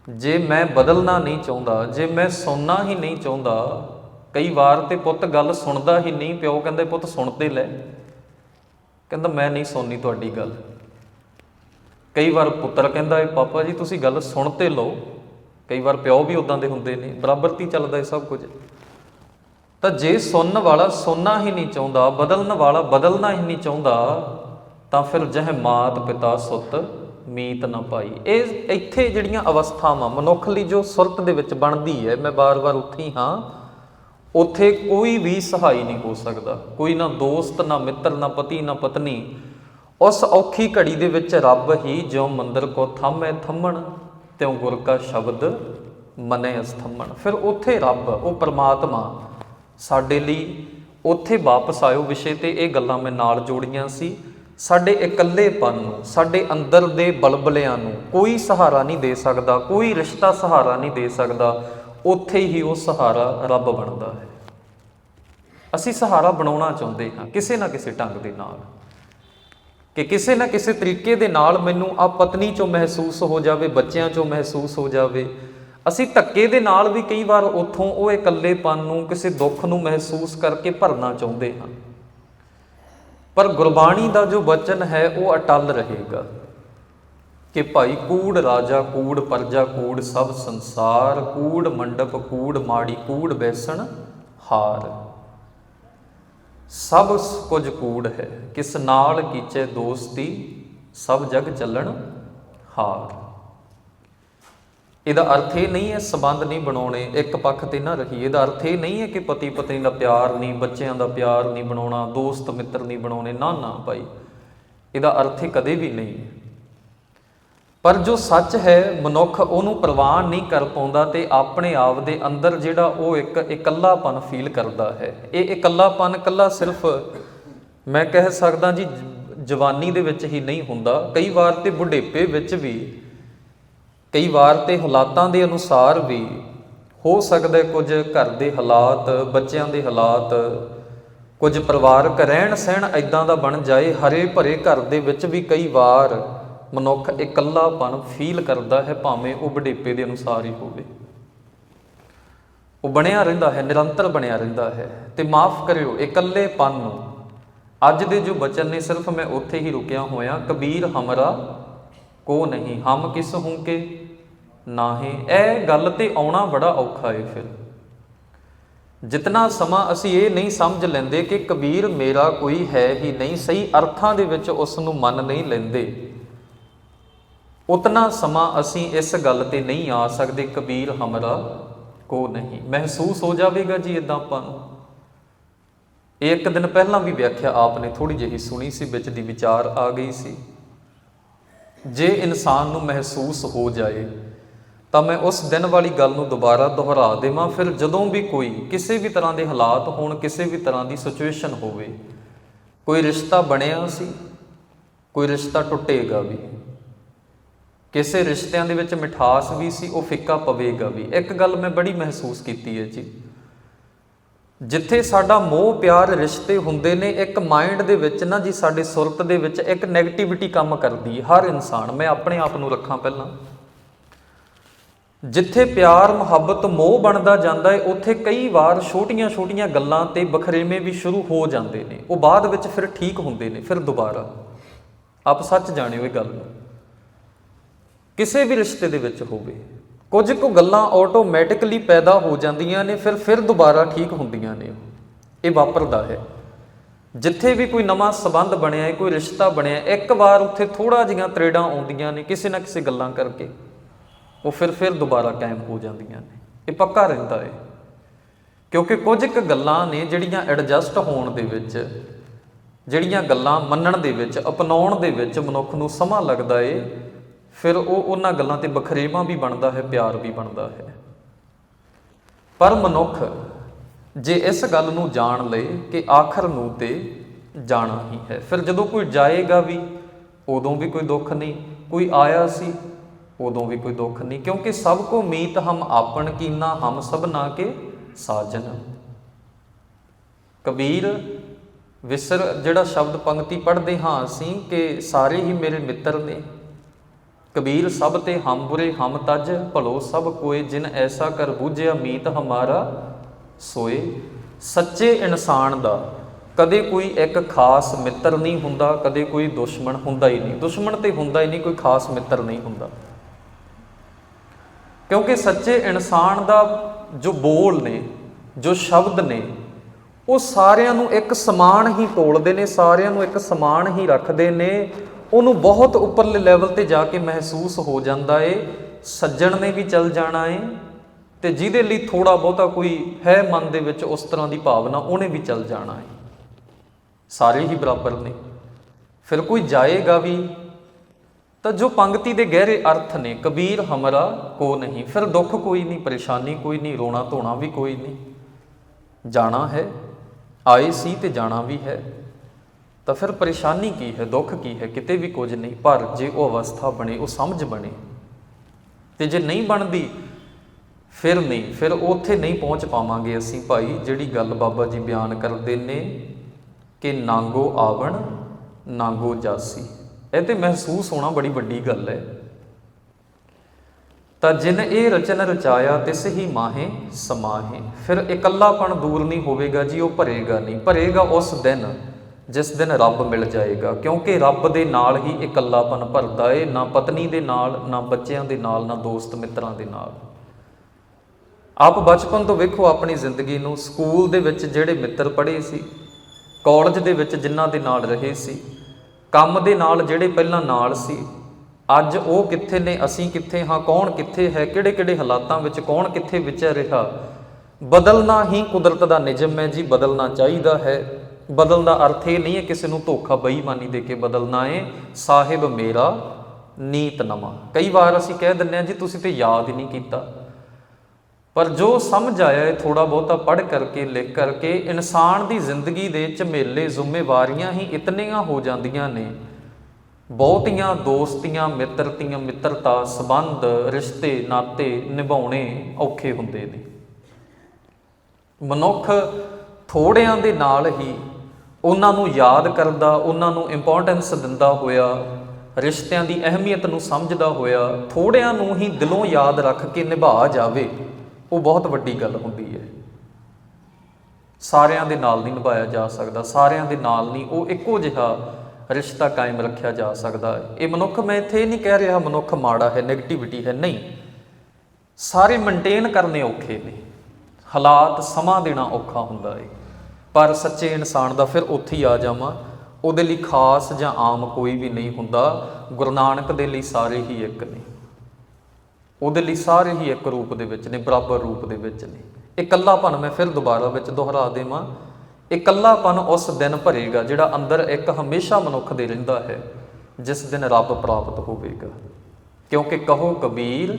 ਜੇ ਮੈਂ ਬਦਲਣਾ ਨਹੀਂ ਚਾਹੁੰਦਾ, ਜੇ ਮੈਂ ਸੁਣਨਾ ਹੀ ਨਹੀਂ ਚਾਹੁੰਦਾ, ਕਈ ਵਾਰ ਤੇ ਪੁੱਤ ਗੱਲ ਸੁਣਦਾ ਹੀ ਨਹੀਂ, ਪਿਓ ਕਹਿੰਦੇ, ਪੁੱਤ, ਸੁਣ ਤੇ ਲੈ। ਕਹਿੰਦਾ, ਮੈਂ ਨਹੀਂ ਸੁਣਨੀ ਤੁਹਾਡੀ ਗੱਲ। ਕਈ ਵਾਰ ਪੁੱਤਰ ਕਹਿੰਦਾ ਏ ਪਾਪਾ ਜੀ, ਤੁਸੀਂ ਗੱਲ ਸੁਣ ਤੇ ਲਓ। ਕਈ ਵਾਰ ਪਿਓ ਵੀ ਉਦਾਂ ਦੇ ਹੁੰਦੇ ਨੇ ਬਰਾਬਰਤੀ ਚੱਲਦਾ ਏ ਸਭ ਕੁਝ। ਤਾਂ ਜੇ ਸੁਣਨ ਵਾਲਾ ਸੁਣਨਾ ਹੀ ਨਹੀਂ ਚਾਹੁੰਦਾ, ਬਦਲਣ ਵਾਲਾ ਬਦਲਣਾ ਹੀ ਨਹੀਂ ਚਾਹੁੰਦਾ, ਤਾਂ ਫਿਰ ਜਹ ਮਾਤ ਪਿਤਾ ਸੁੱਤ ਮੀਤ ਨਾ ਪਾਈ। ਇਹ ਇੱਥੇ ਜਿਹੜੀਆਂ ਅਵਸਥਾਵਾਂ, ਮਨੁੱਖ ਲਈ ਜੋ ਸੁਰਤ ਦੇ ਵਿੱਚ ਬਣਦੀ ਹੈ, ਮੈਂ ਬਾਰ-ਬਾਰ ਉੱਥੇ ਹੀ ਹਾਂ, ਉੱਥੇ ਕੋਈ ਵੀ ਸਹਾਈ ਨਹੀਂ ਹੋ ਸਕਦਾ। ਕੋਈ ਨਾ ਦੋਸਤ, ਨਾ ਮਿੱਤਰ, ਨਾ ਪਤੀ, ਨਾ ਪਤਨੀ। ਉਸ ਔਖੀ ਘੜੀ ਦੇ ਵਿੱਚ ਰੱਬ ਹੀ ਜਿਉ ਮੰਦਰ ਕੋ ਥੰਮੈ ਥੰਮਣ, ਤਿਉ ਗੁਰ ਕਾ ਸ਼ਬਦ ਮਨੇ ਅਸਥੰਮਣ। ਫਿਰ ਉੱਥੇ ਰੱਬ, ਉਹ ਪਰਮਾਤਮਾ ਸਾਡੇ ਲਈ ਉੱਥੇ ਵਾਪਸ ਆਇਓ ਵਿਸ਼ੇ ਤੇ। ਇਹ ਗੱਲਾਂ ਮੈਂ ਨਾਲ ਜੋੜੀਆਂ ਸੀ। ਸਾਡੇ ਇਕੱਲੇਪਨ ਨੂੰ, ਸਾਡੇ ਅੰਦਰ ਦੇ ਬਲਬਲਿਆਂ ਨੂੰ ਕੋਈ ਸਹਾਰਾ ਨਹੀਂ ਦੇ ਸਕਦਾ, ਕੋਈ ਰਿਸ਼ਤਾ ਸਹਾਰਾ ਨਹੀਂ ਦੇ ਸਕਦਾ, ਉੱਥੇ ਹੀ ਉਹ ਸਹਾਰਾ ਰੱਬ ਬਣਦਾ ਹੈ। ਅਸੀਂ ਸਹਾਰਾ ਬਣਾਉਣਾ ਚਾਹੁੰਦੇ ਹਾਂ ਕਿਸੇ ਨਾ ਕਿਸੇ ਢੰਗ ਦੇ ਨਾਲ। ਕਿ ਕਿਸੇ ਨਾ ਕਿਸੇ ਤਰੀਕੇ ਦੇ ਨਾਲ ਮੈਨੂੰ ਆ ਪਤਨੀ ਚੋਂ ਮਹਿਸੂਸ ਹੋ ਜਾਵੇ, ਬੱਚਿਆਂ ਚੋਂ ਮਹਿਸੂਸ ਹੋ ਜਾਵੇ। ਅਸੀਂ ਧੱਕੇ ਦੇ ਨਾਲ ਵੀ ਕਈ ਵਾਰ ਉੱਥੋਂ ਉਹ ਇਕੱਲੇਪਨ ਨੂੰ, ਕਿਸੇ ਦੁੱਖ ਨੂੰ ਮਹਿਸੂਸ ਕਰਕੇ ਭਰਨਾ ਚਾਹੁੰਦੇ ਹਾਂ। ਪਰ ਗੁਰਬਾਣੀ ਦਾ ਜੋ ਵਚਨ ਹੈ, ਉਹ ਅਟਲ ਰਹੇਗਾ ਕਿ ਭਾਈ ਕੂੜ ਰਾਜਾ, ਕੂੜ ਪਰਜਾ, ਕੂੜ ਸਭ ਸੰਸਾਰ, ਕੂੜ ਮੰਡਪ, ਕੂੜ ਮਾੜੀ, ਕੂੜ ਬੈਸਣ ਹਾਰ। ਸਭ ਕੁਝ ਕੂੜ ਹੈ, ਕਿਸ ਨਾਲ ਕੀਚੇ ਦੋਸਤੀ, ਸਭ ਜਗ ਚੱਲਣ ਹਾਰ। ਇਹਦਾ ਅਰਥ ਇਹ ਨਹੀਂ ਹੈ ਸਬੰਧ ਨਹੀਂ ਬਣਾਉਣੇ, ਇੱਕ ਪੱਖ ਤੇ ਨਾ ਰਹੀਏ। ਇਹਦਾ ਅਰਥ ਇਹ ਨਹੀਂ ਹੈ ਕਿ ਪਤੀ ਪਤਨੀ ਦਾ ਪਿਆਰ ਨਹੀਂ, ਬੱਚਿਆਂ ਦਾ ਪਿਆਰ ਨਹੀਂ ਬਣਾਉਣਾ, ਦੋਸਤ ਮਿੱਤਰ ਨਹੀਂ ਬਣਾਉਣੇ। ਨਾ ਨਾ ਭਾਈ, ਇਹਦਾ ਅਰਥ ਇਹ ਕਦੇ ਵੀ ਨਹੀਂ ਹੈ। ਪਰ ਜੋ ਸੱਚ ਹੈ, ਮਨੁੱਖ ਉਹਨੂੰ ਪ੍ਰਵਾਨ ਨਹੀਂ ਕਰ ਪਾਉਂਦਾ ਤੇ ਆਪਣੇ ਆਪ ਦੇ ਅੰਦਰ ਜਿਹੜਾ ਉਹ ਇੱਕ ਇਕੱਲਾਪਨ ਫੀਲ ਕਰਦਾ ਹੈ। ਇਹ ਇਕੱਲਾਪਨ ਇਕੱਲਾ ਸਿਰਫ ਮੈਂ ਕਹਿ ਸਕਦਾ ਜੀ, ਜਵਾਨੀ ਦੇ ਵਿੱਚ ਹੀ ਨਹੀਂ ਹੁੰਦਾ। ਕਈ ਵਾਰ ਤੇ ਬੁਢੇਪੇ ਵਿੱਚ ਵੀ ਕਈ ਵਾਰ ਤੇ ਹਾਲਾਤਾਂ ਦੇ ਅਨੁਸਾਰ ਵੀ ਹੋ ਸਕਦਾ ਕੁਝ ਘਰ ਦੇ ਹਾਲਾਤ, ਬੱਚਿਆਂ ਦੇ ਹਾਲਾਤ, ਕੁਝ ਪਰਿਵਾਰਕ ਰਹਿਣ ਸਹਿਣ ਐਦਾਂ ਦਾ ਬਣ ਜਾਏ, ਹਰੇ ਭਰੇ ਘਰ ਦੇ ਵਿੱਚ ਵੀ ਕਈ ਵਾਰ ਮਨੁੱਖ ਇਕੱਲਾਪਨ ਫੀਲ ਕਰਦਾ ਹੈ, ਭਾਵੇਂ ਉਹ ਬੁਢੇਪੇ ਦੇ ਅਨੁਸਾਰ ਹੀ ਹੋਵੇ। ਉਹ ਬਣਿਆ ਰਹਿੰਦਾ ਹੈ, ਨਿਰੰਤਰ ਬਣਿਆ ਰਹਿੰਦਾ ਹੈ। ਤੇ ਮਾਫ ਕਰਿਓ, ਇਕੱਲੇਪਨ ਨੂੰ। ਅੱਜ ਦੇ ਜੋ ਬਚਨ ਨੇ, ਸਿਰਫ ਮੈਂ ਉੱਥੇ ਹੀ ਰੁਕਿਆ ਹੋਇਆ, ਕਬੀਰ ਹਮਰਾ ਕੋ ਨਹੀਂ, ਹਮ ਕਿਸ ਹੂੰ ਕੇ? ਨਾਹੀ। ਇਹ ਗੱਲ ਤੇ ਆਉਣਾ ਬੜਾ ਔਖਾ ਏ ਫਿਰ। ਜਿਤਨਾ ਸਮਾਂ ਅਸੀਂ ਇਹ ਨਹੀਂ ਸਮਝ ਲੈਂਦੇ ਕਿ ਕਬੀਰ ਮੇਰਾ ਕੋਈ ਹੈ ਹੀ ਨਹੀਂ, ਸਹੀ ਅਰਥਾਂ ਦੇ ਵਿੱਚ ਉਸ ਨੂੰ ਮੰਨ ਨਹੀਂ ਲੈਂਦੇ। ਉਤਨਾ ਸਮਾਂ ਅਸੀਂ ਇਸ ਗੱਲ ਤੇ ਨਹੀਂ ਆ ਸਕਦੇ, ਕਬੀਰ ਹਮਰਾ ਕੋ ਨਹੀਂ। ਮਹਿਸੂਸ ਹੋ ਜਾਵੇਗਾ ਜੀ ਇਦਾਂ ਆਪਾਂ ਨੂੰ। ਇੱਕ ਦਿਨ ਪਹਿਲਾਂ ਵੀ ਵਿਆਖਿਆ ਆਪਨੇ ਥੋੜੀ ਜਿਹੀ ਸੁਣੀ ਸੀ, ਵਿੱਚ ਦੀ ਵਿਚਾਰ ਆ ਗਈ ਸੀ। ਜੇ ਇਨਸਾਨ ਨੂੰ ਮਹਿਸੂਸ ਹੋ ਜਾਏ ਤਾਂ ਮੈਂ ਉਸ ਦਿਨ ਵਾਲੀ ਗੱਲ ਨੂੰ ਦੁਬਾਰਾ ਦੁਹਰਾ ਦੇਵਾਂ। ਫਿਰ ਜਦੋਂ ਵੀ ਕੋਈ ਕਿਸੇ ਵੀ ਤਰ੍ਹਾਂ ਦੇ ਹਾਲਾਤ ਹੋਣ, ਕਿਸੇ ਵੀ ਤਰ੍ਹਾਂ ਦੀ ਸਿਚੁਏਸ਼ਨ ਹੋਵੇ, ਕੋਈ ਰਿਸ਼ਤਾ ਬਣਿਆ ਸੀ, ਕੋਈ ਰਿਸ਼ਤਾ ਟੁੱਟੇਗਾ ਵੀ, ਕਿਸੇ ਰਿਸ਼ਤਿਆਂ ਦੇ ਵਿੱਚ ਮਿਠਾਸ ਵੀ ਸੀ, ਉਹ ਫਿੱਕਾ ਪਵੇਗਾ ਵੀ। ਇੱਕ ਗੱਲ ਮੈਂ ਬੜੀ ਮਹਿਸੂਸ ਕੀਤੀ ਹੈ ਜੀ। ਜਿੱਥੇ ਸਾਡਾ ਮੋਹ ਪਿਆਰ ਰਿਸ਼ਤੇ ਹੁੰਦੇ ਨੇ, ਇੱਕ ਮਾਈਂਡ ਦੇ ਵਿੱਚ ਨਾ ਜੀ, ਸਾਡੇ ਸੁਰਤ ਦੇ ਵਿੱਚ ਇੱਕ ਨੈਗੇਟਿਵਿਟੀ ਕੰਮ ਕਰਦੀ ਹੈ। ਹਰ ਇਨਸਾਨ, ਮੈਂ ਆਪਣੇ ਆਪ ਨੂੰ ਰੱਖਾਂ ਪਹਿਲਾਂ। ਜਿੱਥੇ ਪਿਆਰ, ਮੁਹੱਬਤ, ਮੋਹ ਬਣਦਾ ਜਾਂਦਾ ਹੈ, ਉੱਥੇ ਕਈ ਵਾਰ ਛੋਟੀਆਂ-ਛੋਟੀਆਂ ਗੱਲਾਂ ਤੇ ਬਖਰੇਵੇਂ ਵੀ ਸ਼ੁਰੂ ਹੋ ਜਾਂਦੇ ਨੇ। ਉਹ ਬਾਅਦ ਵਿੱਚ ਫਿਰ ਠੀਕ ਹੁੰਦੇ ਨੇ, ਫਿਰ ਦੁਬਾਰਾ। ਆਪ ਸੱਚ ਜਾਣਿਓ ਇਹ ਗੱਲ ਨੂੰ। ਕਿਸੇ ਵੀ ਰਿਸ਼ਤੇ ਦੇ ਵਿੱਚ ਹੋਵੇ, ਕੁਝ ਕੁ ਗੱਲਾਂ ਆਟੋਮੈਟਿਕਲੀ ਪੈਦਾ ਹੋ ਜਾਂਦੀਆਂ ਨੇ, ਫਿਰ ਫਿਰ ਦੁਬਾਰਾ ਠੀਕ ਹੁੰਦੀਆਂ ਨੇ। ਇਹ ਵਾਪਰਦਾ ਹੈ। ਜਿੱਥੇ ਵੀ ਕੋਈ ਨਵਾਂ ਸਬੰਧ ਬਣਿਆ ਹੈ, ਕੋਈ ਰਿਸ਼ਤਾ ਬਣਿਆ ਇੱਕ ਵਾਰ ਉੱਥੇ ਥੋੜਾ ਜਿਹੀਆਂ ਤਰੇੜਾਂ ਆਉਂਦੀਆਂ ਨੇ, ਕਿਸੇ ਨਾ ਕਿਸੇ ਗੱਲਾਂ ਕਰਕੇ। ਉਹ ਫਿਰ ਫਿਰ ਦੁਬਾਰਾ ਕਾਇਮ ਹੋ ਜਾਂਦੀਆਂ ਨੇ। ਇਹ ਪੱਕਾ ਰਹਿੰਦਾ ਹੈ ਕਿਉਂਕਿ ਕੁਝ ਕੁ ਗੱਲਾਂ ਨੇ ਜਿਹੜੀਆਂ ਐਡਜਸਟ ਹੋਣ ਦੇ ਵਿੱਚ, ਜਿਹੜੀਆਂ ਗੱਲਾਂ ਮੰਨਣ ਦੇ ਵਿੱਚ, ਅਪਣਾਉਣ ਦੇ ਵਿੱਚ ਮਨੁੱਖ ਨੂੰ ਸਮਾਂ ਲੱਗਦਾ ਏ, ਫਿਰ ਉਹ ਉਹਨਾਂ ਗੱਲਾਂ ਤੇ ਬਖਰੇਵਾ ਵੀ ਬਣਦਾ ਹੈ, ਪਿਆਰ ਵੀ ਬਣਦਾ ਹੈ। ਪਰ ਮਨੁੱਖ ਜੇ ਇਸ ਗੱਲ ਨੂੰ ਜਾਣ ਲਏ ਕਿ ਆਖਰ ਨੂੰ ਤੇ ਜਾਣਾ ਹੀ ਹੈ। ਫਿਰ ਜਦੋਂ ਕੋਈ ਜਾਏਗਾ ਵੀ, ਉਦੋਂ ਵੀ ਕੋਈ ਦੁੱਖ ਨਹੀਂ। ਕੋਈ ਆਇਆ ਸੀ ਉਦੋਂ ਵੀ ਕੋਈ ਦੁੱਖ ਨਹੀਂ, ਕਿਉਂਕਿ ਸਭ ਕੋ ਮੀਤ ਹਮ ਆਪਣ ਕੀਨਾ, ਹਮ ਸਭ ਨਾ ਕੇ ਸਾਜਨ। ਕਬੀਰ, ਵਿਸਰ ਜਿਹੜਾ ਸ਼ਬਦ ਪੰਕਤੀ ਪੜ੍ਹਦੇ ਹਾਂ ਅਸੀਂ ਕਿ ਸਾਰੇ ਹੀ ਮੇਰੇ ਮਿੱਤਰ ਨੇ। ਕਬੀਰ, ਸਭ ਤੇ ਹਮ ਬੁਰੇ ਹਮ ਤਜ, ਭਲੋ ਸਭ ਕੋਏ, ਜਿਨ ਐਸਾ ਕਰ ਬੂਝਿਆ ਮੀਤ ਹਮਾਰਾ ਸੋਏ। ਸੱਚੇ ਇਨਸਾਨ ਦਾ ਕਦੇ ਕੋਈ ਇੱਕ ਖਾਸ ਮਿੱਤਰ ਨਹੀਂ ਹੁੰਦਾ, ਕਦੇ ਕੋਈ ਦੁਸ਼ਮਣ ਹੁੰਦਾ ਹੀ ਨਹੀਂ। ਦੁਸ਼ਮਣ ਤੇ ਹੁੰਦਾ ਹੀ ਨਹੀਂ, ਕੋਈ ਖਾਸ ਮਿੱਤਰ ਨਹੀਂ ਹੁੰਦਾ। ਕਿਉਂਕਿ ਸੱਚੇ ਇਨਸਾਨ ਦਾ ਜੋ ਬੋਲ ਨੇ, ਜੋ ਸ਼ਬਦ ਨੇ, ਉਹ ਸਾਰਿਆਂ ਨੂੰ ਇੱਕ ਸਮਾਨ ਹੀ ਤੋਲਦੇ ਨੇ, ਸਾਰਿਆਂ ਨੂੰ ਇੱਕ ਸਮਾਨ ਹੀ ਰੱਖਦੇ ਨੇ। ਉਹਨੂੰ ਬਹੁਤ ਉੱਪਰਲੇ ਲੈਵਲ ਤੇ ਜਾ ਕੇ ਮਹਿਸੂਸ ਹੋ ਜਾਂਦਾ ਏ। ਸੱਜਣ ਨੇ ਵੀ ਚੱਲ ਜਾਣਾ ਏ ਤੇ ਜਿਹਦੇ ਲਈ ਥੋੜਾ ਬਹੁਤਾ ਕੋਈ ਹੈ ਮਨ ਦੇ ਵਿੱਚ ਉਸ ਤਰ੍ਹਾਂ ਦੀ ਭਾਵਨਾ, ਉਹਨੇ ਵੀ ਚੱਲ ਜਾਣਾ ਏ। ਸਾਰੇ ਹੀ ਬਰਾਬਰ ਨੇ। ਫਿਰ ਕੋਈ ਜਾਏਗਾ ਵੀ ਤਾਂ ਜੋ ਪੰਕਤੀ ਦੇ ਗਹਿਰੇ ਅਰਥ ਨੇ, ਕਬੀਰ ਹਮਰਾ ਕੋ ਨਹੀਂ। ਫਿਰ ਦੁੱਖ ਕੋਈ ਨਹੀਂ, ਪਰੇਸ਼ਾਨੀ ਕੋਈ ਨਹੀਂ, ਰੋਣਾ ਧੋਣਾ ਵੀ ਕੋਈ ਨਹੀਂ। ਜਾਣਾ ਹੈ, ਆਏ ਸੀ ਤੇ ਜਾਣਾ ਵੀ ਹੈ। ਤਾਂ ਫਿਰ ਪਰੇਸ਼ਾਨੀ ਕੀ ਹੈ, ਦੁੱਖ ਕੀ ਹੈ, ਕਿਤੇ ਵੀ ਕੁਝ ਨਹੀਂ। ਪਰ ਜੇ ਉਹ ਅਵਸਥਾ ਬਣੇ, ਉਹ ਸਮਝ ਬਣੇ। ਤੇ ਜੇ ਨਹੀਂ ਬਣਦੀ, ਫਿਰ ਨਹੀਂ। ਫਿਰ ਉੱਥੇ ਨਹੀਂ ਪਹੁੰਚ ਪਾਵਾਂਗੇ ਅਸੀਂ ਭਾਈ, ਜਿਹੜੀ ਗੱਲ ਬਾਬਾ ਜੀ ਬਿਆਨ ਕਰਦੇ ਨੇ ਕਿ ਨਾਂਗੋ ਆਵਣ, ਨਾਂਗੋ ਜਾਸੀ। ਇਹ ਤੇ ਮਹਿਸੂਸ ਹੋਣਾ ਬੜੀ ਵੱਡੀ ਗੱਲ ਹੈ। ਤਾਂ ਜਿਨ ਇਹ ਰਚਨ ਰਚਾਇਆ, ਤਿਸ ਹੀ ਮਾਹੇ ਸਮਾਹੇ। ਫਿਰ ਇਕੱਲਾਪਣ ਦੂਰ ਨਹੀਂ ਹੋਵੇਗਾ ਜੀ, ਉਹ ਭਰੇਗਾ ਨਹੀਂ। ਭਰੇਗਾ ਉਸ ਦਿਨ ਜਿਸ ਦਿਨ ਰੱਬ ਮਿਲ ਜਾਏਗਾ। ਕਿਉਂਕਿ ਰੱਬ ਦੇ ਨਾਲ ਹੀ ਇਕੱਲਾਪਨ ਭਰਦਾ ਏ, ਨਾ ਪਤਨੀ ਦੇ ਨਾਲ, ਨਾ ਬੱਚਿਆਂ ਦੇ ਨਾਲ, ਨਾ ਦੋਸਤ ਮਿੱਤਰਾਂ ਦੇ ਨਾਲ। ਆਪ ਬਚਪਨ ਤੋਂ ਵੇਖੋ ਆਪਣੀ ਜ਼ਿੰਦਗੀ ਨੂੰ। ਸਕੂਲ ਦੇ ਵਿੱਚ ਜਿਹੜੇ ਮਿੱਤਰ ਪੜ੍ਹੇ ਸੀ, ਕਾਲਜ ਦੇ ਵਿੱਚ ਜਿਨ੍ਹਾਂ ਦੇ ਨਾਲ ਰਹੇ ਸੀ ਕੰਮ ਦੇ ਨਾਲ ਜਿਹੜੇ ਪਹਿਲਾਂ ਨਾਲ ਸੀ, ਅੱਜ ਉਹ ਕਿੱਥੇ ਨੇ, ਅਸੀਂ ਕਿੱਥੇ ਹਾਂ, ਕੌਣ ਕਿੱਥੇ ਹੈ ਕਿਹੜੇ ਕਿਹੜੇ ਹਾਲਾਤਾਂ ਵਿੱਚ ਕੌਣ ਕਿੱਥੇ ਵਿਚਰ ਰਿਹਾ, ਬਦਲਣਾ ਹੀ ਕੁਦਰਤ ਦਾ ਨਿਯਮ ਹੈ ਜੀ, ਬਦਲਣਾ ਚਾਹੀਦਾ ਹੈ। ਬਦਲਣ ਦਾ ਅਰਥ ਇਹ ਨਹੀਂ ਹੈ ਕਿਸੇ ਨੂੰ ਧੋਖਾ, ਬੇਈਮਾਨੀ ਦੇ ਕੇ ਬਦਲਣਾ ਹੈ। ਸਾਹਿਬ ਮੇਰਾ, ਨੀਤ ਨਵਾਂ। ਕਈ ਵਾਰ ਅਸੀਂ ਕਹਿ ਦਿੰਦੇ ਹਾਂ ਜੀ, ਤੁਸੀਂ ਤੇ ਯਾਦ ਹੀ ਨਹੀਂ ਕੀਤਾ। ਪਰ ਜੋ ਸਮਝ ਆਇਆ ਹੈ ਥੋੜਾ ਬਹੁਤਾ ਪੜ੍ਹ ਕਰਕੇ, ਲਿਖ ਕਰਕੇ, ਇਨਸਾਨ ਦੀ ਜ਼ਿੰਦਗੀ ਦੇ ਝਮੇਲੇ, ਜ਼ਿੰਮੇਵਾਰੀਆਂ ਹੀ ਇਤਨੀਆਂ ਹੋ ਜਾਂਦੀਆਂ ਨੇ। ਬਹੁਤੀਆਂ ਦੋਸਤੀਆਂ ਮਿੱਤਰਤੀਆਂ ਮਿੱਤਰਤਾ, ਸਬੰਧ, ਰਿਸ਼ਤੇ, ਨਾਤੇ ਨਿਭਾਉਣੇ ਔਖੇ ਹੁੰਦੇ ਨੇ। ਮਨੁੱਖ ਥੋੜਿਆਂ ਦੇ ਨਾਲ ਹੀ ਉਹਨਾਂ ਨੂੰ ਯਾਦ ਕਰਦਾ, ਉਹਨਾਂ ਨੂੰ ਇੰਪੋਰਟੈਂਸ ਦਿੰਦਾ ਹੋਇਆ, ਰਿਸ਼ਤਿਆਂ ਦੀ ਅਹਿਮੀਅਤ ਨੂੰ ਸਮਝਦਾ ਹੋਇਆ, ਥੋੜਿਆਂ ਨੂੰ ਹੀ ਦਿਲੋਂ ਯਾਦ ਰੱਖ ਕੇ ਨਿਭਾ ਜਾਵੇ। ਉਹ ਬਹੁਤ ਵੱਡੀ ਗੱਲ ਹੁੰਦੀ ਹੈ। ਸਾਰਿਆਂ ਦੇ ਨਾਲ ਨਹੀਂ ਨਿਭਾਇਆ ਜਾ ਸਕਦਾ, ਸਾਰਿਆਂ ਦੇ ਨਾਲ ਨਹੀਂ, ਉਹ ਇੱਕੋ ਜਿਹਾ ਰਿਸ਼ਤਾ ਕਾਇਮ ਰੱਖਿਆ ਜਾ ਸਕਦਾ ਇਹ ਮਨੁੱਖ, ਮੈਂ ਇੱਥੇ ਇਹ ਨਹੀਂ ਕਹਿ ਰਿਹਾ ਮਨੁੱਖ ਮਾੜਾ ਹੈ 네ਗੇਟਿਵਿਟੀ ਹੈ, ਨਹੀਂ। ਸਾਰੇ ਮੇਨਟੇਨ ਕਰਨੇ ਔਖੇ ਨੇ। ਹਾਲਾਤ ਸਮਾਂ ਦੇਣਾ ਔਖਾ ਹੁੰਦਾ ਏ ਪਰ ਸੱਚੇ ਇਨਸਾਨ ਦਾ ਫਿਰ ਉੱਥੇ ਹੀ ਆ ਜਾਵਾਂ, ਉਹਦੇ ਲਈ ਖਾਸ ਜਾਂ ਆਮ ਕੋਈ ਵੀ ਨਹੀਂ ਹੁੰਦਾ। ਗੁਰੂ ਨਾਨਕ ਦੇ ਲਈ ਸਾਰੇ ਹੀ ਇੱਕ ਨੇ। ਉਹਦੇ ਲਈ ਸਾਰੇ ਹੀ ਇੱਕ ਰੂਪ ਦੇ ਵਿੱਚ ਨੇ, ਬਰਾਬਰ ਰੂਪ ਦੇ ਵਿੱਚ ਨੇ। ਇਕੱਲਾਪਨ ਮੈਂ ਫਿਰ ਦੁਬਾਰਾ ਵਿੱਚ ਦੁਹਰਾ ਦੇਵਾਂ। ਇਕੱਲਾਪਨ ਉਸ ਦਿਨ ਭਰੇਗਾ ਜਿਹੜਾ ਅੰਦਰ ਇੱਕ ਹਮੇਸ਼ਾ ਮਨੁੱਖ ਦੇ ਰਹਿੰਦਾ ਹੈ, ਜਿਸ ਦਿਨ ਰੱਬ ਪ੍ਰਾਪਤ ਹੋਵੇਗਾ। ਕਿਉਂਕਿ ਕਹੋ ਕਬੀਰ,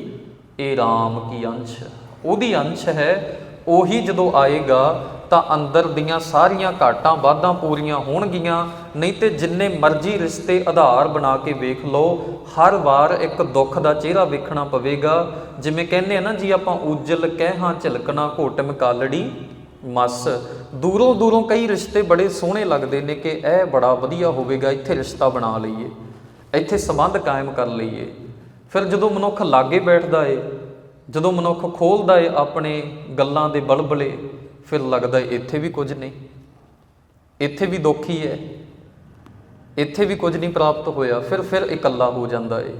ਇਹ RAM ਕੀ ਅੰਸ਼ ਉਹਦੀ ਅੰਸ਼ ਹੈ, ਉਹੀ ਜਦੋਂ ਆਏਗਾ ਤਾਂ ਅੰਦਰ ਦੀਆਂ ਸਾਰੀਆਂ ਘਾਟਾਂ ਵਾਧਾਂ ਪੂਰੀਆਂ ਹੋਣਗੀਆਂ, ਨਹੀਂ ਤੇ ਜਿੰਨੇ ਮਰਜ਼ੀ ਰਿਸ਼ਤੇ ਆਧਾਰ ਬਣਾ ਕੇ ਵੇਖ ਲਓ, ਹਰ ਵਾਰ ਇੱਕ ਦੁੱਖ ਦਾ ਚਿਹਰਾ ਵੇਖਣਾ ਪਵੇਗਾ। ਜਿਵੇਂ ਕਹਿੰਦੇ ਆ ਨਾ ਜੀ, ਆਪਾਂ ਉਜਲ ਕਹਿਹਾਂ ਝਲਕਣਾ ਘੋਟਮ ਕਾਲੜੀ, ਮਸ। ਦੂਰੋਂ ਦੂਰੋਂ ਕਈ ਰਿਸ਼ਤੇ ਬੜੇ ਸੋਹਣੇ ਲੱਗਦੇ ਨੇ ਕਿ ਇਹ ਬੜਾ ਵਧੀਆ ਹੋਵੇਗਾ, ਇੱਥੇ ਰਿਸ਼ਤਾ ਬਣਾ ਲਈਏ, ਇੱਥੇ ਸੰਬੰਧ ਕਾਇਮ ਕਰ ਲਈਏ। ਫਿਰ ਜਦੋਂ ਮਨੁੱਖ ਲਾਗੇ ਬੈਠਦਾ ਏ, ਜਦੋਂ ਮਨੁੱਖ ਖੋਲਦਾ ਏ ਆਪਣੇ ਗੱਲਾਂ ਦੇ ਬਲਬਲੇ ਫਿਰ ਲੱਗਦਾ ਇੱਥੇ ਵੀ ਕੁਝ ਨਹੀਂ। ਇੱਥੇ ਵੀ ਦੁੱਖ ਹੀ ਹੈ। ਇੱਥੇ ਵੀ ਕੁਝ ਨਹੀਂ ਪ੍ਰਾਪਤ ਹੋਇਆ। ਫਿਰ ਫਿਰ ਇਕੱਲਾ ਹੋ ਜਾਂਦਾ ਏ।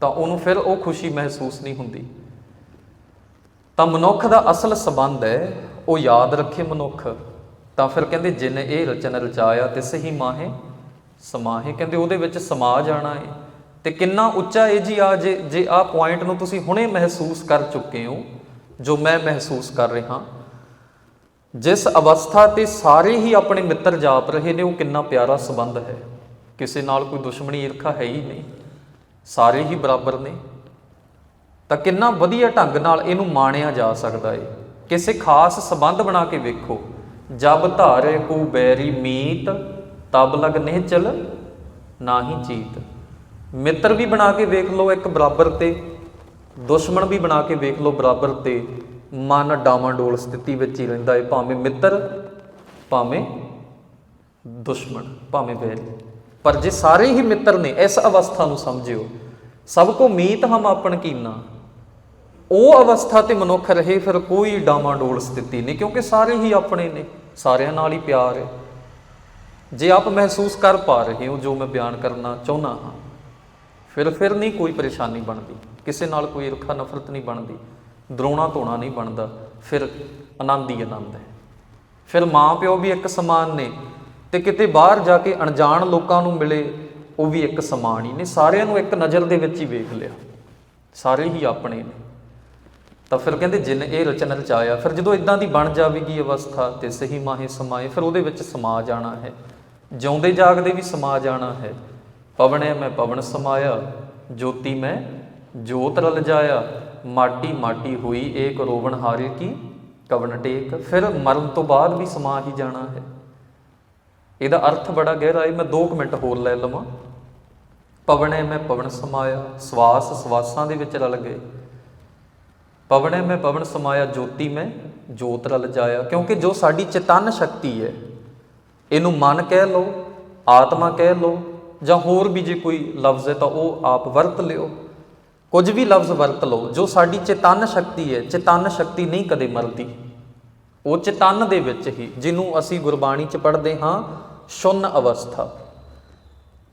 ਤਾਂ ਉਹਨੂੰ ਫਿਰ ਉਹ ਖੁਸ਼ੀ ਮਹਿਸੂਸ ਨਹੀਂ ਹੁੰਦੀ। ਤਾਂ ਮਨੁੱਖ ਦਾ ਅਸਲ ਸੰਬੰਧ ਹੈ, ਉਹ ਯਾਦ ਰੱਖੇ ਮਨੁੱਖ। ਤਾਂ ਫਿਰ ਕਹਿੰਦੇ, ਜਿਨ ਇਹ ਰਚਨ ਰਚਾਇਆ, ਤਿਸ ਹੀ ਮਾਹੇ ਸਮਾਹੇ। ਕਹਿੰਦੇ, ਉਹਦੇ ਵਿੱਚ ਸਮਾ ਜਾਣਾ ਏ। ਤੇ ਕਿੰਨਾ ਉੱਚਾ ਹੈ ਜੀ ਆ, ਜੇ ਜੇ ਆ ਪੁਆਇੰਟ ਨੂੰ ਤੁਸੀਂ ਹੁਣੇ ਮਹਿਸੂਸ ਕਰ ਚੁੱਕੇ ਹੋ, ਜੋ ਮੈਂ ਮਹਿਸੂਸ ਕਰ ਰਿਹਾ। ਜਿਸ ਅਵਸਥਾ ਤੇ ਸਾਰੇ ਹੀ ਆਪਣੇ ਮਿੱਤਰ ਜਾਪ ਰਹੇ ਨੇ, ਉਹ ਕਿੰਨਾ ਪਿਆਰਾ ਸੰਬੰਧ ਹੈ। ਕਿਸੇ ਨਾਲ ਕੋਈ ਦੁਸ਼ਮਣੀ ਈਰਖਾ ਹੈ ਹੀ ਨਹੀਂ। ਸਾਰੇ ਹੀ ਬਰਾਬਰ ਨੇ। ਤਾਂ ਕਿੰਨਾ ਵਧੀਆ ਢੰਗ ਨਾਲ ਇਹਨੂੰ ਮਾਣਿਆ ਜਾ ਸਕਦਾ ਏ। ਕਿਸੇ ਖਾਸ ਸਬੰਧ ਬਣਾ ਕੇ ਵੇਖੋ। ਜਬ ਧਾਰੇ ਕੋ ਬੈਰੀ ਮੀਤ, ਤਬ ਲਗ ਨਿਹਚਲ ਨਾਹੀ ਚੀਤ। ਮਿੱਤਰ ਵੀ ਬਣਾ ਕੇ ਵੇਖ ਲਓ ਇੱਕ ਬਰਾਬਰ ਤੇ, ਦੁਸ਼ਮਣ ਵੀ ਬਣਾ ਕੇ ਵੇਖ ਲਓ ਬਰਾਬਰ ਤੇ। ਮਨ ਡਾਵਾਂਡੋਲ ਸਥਿਤੀ ਵਿੱਚ ਹੀ ਰਹਿੰਦਾ ਹੈ ਭਾਵੇਂ ਮਿੱਤਰ, ਭਾਵੇਂ ਦੁਸ਼ਮਣ, ਭਾਵੇਂ ਵੈਰੀ। ਪਰ ਜੇ ਸਾਰੇ ਹੀ ਮਿੱਤਰ ਨੇ, ਇਸ ਅਵਸਥਾ ਨੂੰ ਸਮਝਿਓ, ਸਭ ਕੋ ਮੀਤ ਹਮ ਆਪਣ ਕੀਨਾ। ਉਹ ਅਵਸਥਾ ਤੇ ਮਨੁੱਖ ਰਹੇ, ਫਿਰ ਕੋਈ ਡਾਮਾਡੋਲ ਸਥਿਤੀ ਨਹੀਂ, ਕਿਉਂਕਿ ਸਾਰੇ ਹੀ ਆਪਣੇ ਨੇ, ਸਾਰਿਆਂ ਨਾਲ ਹੀ ਪਿਆਰ ਹੈ ਜੇ ਆਪ ਮਹਿਸੂਸ ਕਰ ਪਾ ਰਹੇ ਹੋ, ਜੋ ਮੈਂ ਬਿਆਨ ਕਰਨਾ ਚਾਹੁੰਦਾ ਹਾਂ ਫਿਰ ਫਿਰ ਨਹੀਂ ਕੋਈ ਪਰੇਸ਼ਾਨੀ ਬਣਦੀ, ਕਿਸੇ ਨਾਲ ਕੋਈ ਰੁੱਖਾ ਨਫ਼ਰਤ ਨਹੀਂ ਬਣਦੀ। ਦਰੋਣਾ ਧੋਣਾ ਨਹੀਂ ਬਣਦਾ, ਫਿਰ ਆਨੰਦ ਹੀ ਆਨੰਦ ਹੈ। ਫਿਰ ਮਾਂ ਪਿਓ ਵੀ ਇੱਕ ਸਮਾਨ ਨੇ ਤੇ ਕਿਤੇ ਬਾਹਰ ਜਾ ਕੇ ਅਣਜਾਣ ਲੋਕਾਂ ਨੂੰ ਮਿਲੇ, ਉਹ ਵੀ ਇੱਕ ਸਮਾਨ ਹੀ ਨੇ। ਸਾਰਿਆਂ ਨੂੰ ਇੱਕ ਨਜ਼ਰ ਦੇ ਵਿੱਚ ਹੀ ਵੇਖ ਲਿਆ। ਸਾਰੇ ਹੀ ਆਪਣੇ ਨੇ। ਤਾਂ ਫਿਰ ਕਹਿੰਦੇ, ਜਿਨ ਇਹ ਰਚਨ ਰਚਾਇਆ, ਫਿਰ ਜਦੋਂ ਇਦਾਂ ਦੀ ਬਣ ਜਾਵੇਗੀ ਅਵਸਥਾ ਤੇ ਸਹੀ ਮਾਹੇ ਸਮਾਏ, ਫਿਰ ਉਹਦੇ ਵਿੱਚ ਸਮਾ ਜਾਣਾ ਹੈ। ਜਿਉਂਦੇ ਜਾਗਦੇ ਵੀ ਸਮਾ ਜਾਣਾ ਹੈ। ਪਵਣਿਆ ਮੈਂ ਪਵਨ ਸਮਾਇਆ, ਜੋਤੀ ਮੈਂ ਜੋਤ ਰਲ ਜਾਇਆ। ਮਾਟੀ ਮਾਟੀ ਹੋਈ ਏਕ ਰੋਵਣ ਹਾਰੇ ਕੀ ਕਵਨ ਟੇਕ, ਫਿਰ ਮਰਨ ਤੋਂ ਬਾਅਦ ਵੀ ਸਮਾ ਹੀ ਜਾਣਾ ਹੈ। ਇਹਦਾ ਅਰਥ ਬੜਾ ਗਹਿਰਾ ਹੈ, ਮੈਂ 2 ਮਿੰਟ ਹੋਰ ਲੈ ਲਵਾਂ। ਪਵਣੇ ਮੈਂ ਪਵਨ ਸਮਾਇਆ, ਸਵਾਸ ਸਵਾਸਾਂ ਦੇ ਵਿੱਚ ਰਲ ਗਏ। ਪਵਣੇ ਮੈਂ ਪਵਨ ਸਮਾਇਆ, ਜੋਤੀ ਮੈਂ ਜੋਤ ਰਲ ਜਾਇਆ। ਕਿਉਂਕਿ ਜੋ ਸਾਡੀ ਚੇਤਨ ਸ਼ਕਤੀ ਹੈ, ਇਹਨੂੰ ਮਨ ਕਹਿ ਲਓ, ਆਤਮਾ ਕਹਿ ਲਓ, ਜਾਂ ਹੋਰ ਵੀ ਜੇ ਕੋਈ ਲਫ਼ਜ਼ ਹੈ ਤਾਂ ਉਹ ਆਪ ਵਰਤ ਲਿਓ। ਕੁਝ ਵੀ ਲਫ਼ਜ਼ ਵਰਤ ਲਓ, ਜੋ ਸਾਡੀ ਚੇਤਨ ਸ਼ਕਤੀ ਹੈ, ਚੇਤਨ ਸ਼ਕਤੀ ਨਹੀਂ ਕਦੇ ਮਰਦੀ। ਉਹ ਚੇਤਨ ਦੇ ਵਿੱਚ ਹੀ, ਜਿਹਨੂੰ ਅਸੀਂ ਗੁਰਬਾਣੀ ਚ ਪੜ੍ਹਦੇ ਹਾਂ, ਸ਼ੁੰਨ ਅਵਸਥਾ।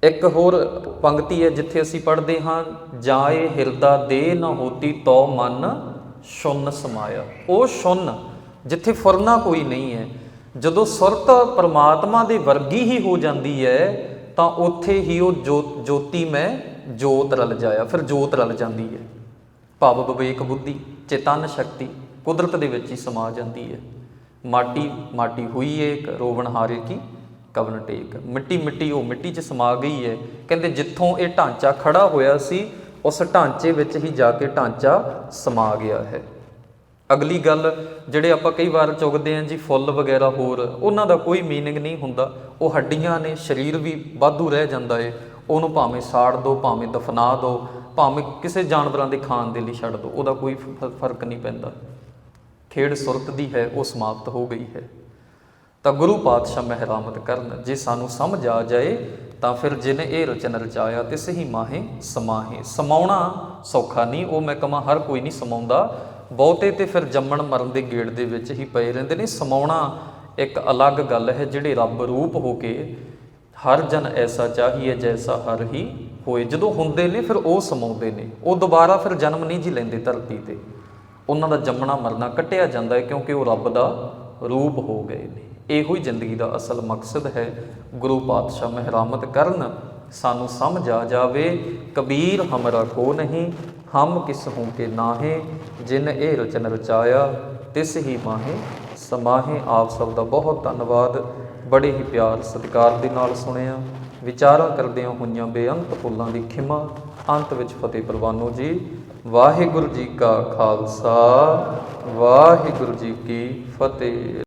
ਇੱਕ ਹੋਰ ਪੰਕਤੀ ਹੈ, ਜਿੱਥੇ ਅਸੀਂ ਪੜ੍ਹਦੇ ਹਾਂ, ਜਾਏ ਹਿਰਦਾ ਦੇ ਨਾ ਹੋਤੀ ਤੋ ਮਨ, ਸ਼ੁੰਨ ਸਮਾਇਆ। ਉਹ ਸ਼ੁੰਨ, ਜਿੱਥੇ ਫੁਰਨਾ ਕੋਈ ਨਹੀਂ ਹੈ। ਜਦੋਂ ਸੁਰਤ ਪਰਮਾਤਮਾ ਦੇ ਵਰਗੀ ਹੀ ਹੋ ਜਾਂਦੀ ਹੈ, ਤਾਂ ਉੱਥੇ ਹੀ ਉਹ ਜੋਤੀ ਮੈਂ ਜੋਤ ਰਲ ਜਾਇਆ, ਫਿਰ ਜੋਤ ਰਲ ਜਾਂਦੀ ਹੈ। ਭਾਵ ਵਿਵੇਕ ਬੁੱਧੀ, ਚੇਤਨ ਸ਼ਕਤੀ, ਕੁਦਰਤ ਦੇ ਵਿੱਚ ਹੀ ਸਮਾ ਜਾਂਦੀ ਹੈ। ਮਾਟੀ ਮਾਟੀ ਹੋਈ ਏ ਇੱਕ, ਰੋਵਣ ਹਾਰੇ ਕੀ, ਕਵਨ ਟੇਕ। ਮਿੱਟੀ ਮਿੱਟੀ, ਉਹ ਮਿੱਟੀ 'ਚ ਸਮਾ ਗਈ ਹੈ। ਕਹਿੰਦੇ ਜਿੱਥੋਂ ਇਹ ਢਾਂਚਾ ਖੜਾ ਹੋਇਆ ਸੀ, ਉਸ ਢਾਂਚੇ ਵਿੱਚ ਹੀ ਜਾ ਕੇ ਢਾਂਚਾ ਸਮਾ ਗਿਆ ਹੈ। ਅਗਲੀ ਗੱਲ, ਜਿਹੜੇ ਆਪਾਂ ਕਈ ਵਾਰ ਚੁਗਦੇ ਆਂ ਜੀ, ਫੁੱਲ ਵਗੈਰਾ ਹੋਰ, ਉਹਨਾਂ ਦਾ ਕੋਈ ਮੀਨਿੰਗ ਨਹੀਂ ਹੁੰਦਾ। ਉਹ ਹੱਡੀਆਂ ਨੇ, ਸਰੀਰ ਵੀ ਵਾਧੂ ਰਹਿ ਜਾਂਦਾ ਏ। ਉਹਨੂੰ ਭਾਵੇਂ ਸਾੜ ਦਿਓ ਭਾਵੇਂ ਦਫਨਾ ਦਿਓ ਭਾਵੇਂ ਕਿਸੇ ਜਾਨਵਰਾਂ ਦੇ ਖਾਣ ਦੇ ਲਈ ਛੱਡ ਦਿਓ ਉਹਦਾ ਕੋਈ ਫ਼ਰਕ ਨਹੀਂ ਪੈਂਦਾ। ਖੇਡ ਸੁਰਤ ਦੀ ਹੈ, ਉਹ ਸਮਾਪਤ ਹੋ ਗਈ ਹੈ। ਤਾਂ ਗੁਰੂ ਪਾਤਸ਼ਾਹ ਮਹਿਰਾਮਤ ਕਰਨ, ਜੇ ਸਾਨੂੰ ਸਮਝ ਆ ਜਾਏ, ਤਾਂ ਫਿਰ ਜਿਨੇ ਇਹ ਰਚਨ ਰਚਾਇਆ ਤੇ ਸਹੀ ਮਾਹੇ ਸਮਾਹੇ। ਸਮਾਉਣਾ ਸੌਖਾ ਨਹੀਂ, ਉਹ ਮੈਂ ਕਹਾਂ ਹਰ ਕੋਈ ਨਹੀਂ ਸਮਾਉਂਦਾ। ਬਹੁਤੇ ਤੇ ਫਿਰ ਜੰਮਣ ਮਰਨ ਦੇ ਗੇੜ ਦੇ ਵਿੱਚ ਹੀ ਪਏ ਰਹਿੰਦੇ ਨੇ। ਸਮਾਉਣਾ ਇੱਕ ਅਲੱਗ ਗੱਲ ਹੈ, ਜਿਹੜੇ ਰੱਬ ਰੂਪ ਹੋ ਕੇ ਹਰ ਜਨ ਐਸਾ ਚਾਹੀਏ ਜੈਸਾ ਹਰ ਹੀ ਹੋਏ। ਜਦੋਂ ਹੁੰਦੇ ਨੇ ਫਿਰ ਉਹ ਸਮਾਉਂਦੇ ਨੇ। ਉਹ ਦੁਬਾਰਾ ਫਿਰ ਜਨਮ ਨਹੀਂ ਜੀ ਲੈਂਦੇ ਧਰਤੀ ਤੇ। ਉਹਨਾਂ ਦਾ ਜੰਮਣਾ ਮਰਨਾ ਕੱਟਿਆ ਜਾਂਦਾ ਹੈ ਕਿਉਂਕਿ ਉਹ ਰੱਬ ਦਾ ਰੂਪ ਹੋ ਗਏ ਨੇ। ਇਹੋ ਹੀ ਜ਼ਿੰਦਗੀ ਦਾ ਅਸਲ ਮਕਸਦ ਹੈ। ਗੁਰੂ ਪਾਤਸ਼ਾਹ ਮਹਿਰਾਮਤ ਕਰਨ। ਸਾਨੂੰ ਸਮਝ ਆ ਜਾਵੇ, ਕਬੀਰ ਹਮਰਾ ਕੋ ਨਹੀਂ, ਹਮ ਕਿਸ ਹੂੰ ਕੇ ਨਾਹੇ, ਜਿਨ ਇਹ ਰਚਨ ਰਚਾਇਆ, ਤਿਸ ਹੀ ਮਾਹੇ, ਸਮਾਹੇ ਆਪ ਸਭ ਦਾ ਬਹੁਤ ਧੰਨਵਾਦ। ਬੜੇ ਹੀ ਪਿਆਰ ਸਤਿਕਾਰ ਦੇ ਨਾਲ ਸੁਣਿਆ। ਵਿਚਾਰਾਂ ਕਰਦਿਆਂ ਹੋਈਆਂ ਬੇਅੰਤ ਫੁੱਲਾਂ ਦੀ ਖਿਮਾ ਅੰਤ ਵਿੱਚ ਫਤਿਹ ਪ੍ਰਵਾਨੋ ਜੀ। ਵਾਹਿਗੁਰੂ ਜੀ ਕਾ ਖਾਲਸਾ, ਵਾਹਿਗੁਰੂ ਜੀ ਕੀ ਫਤਿਹ।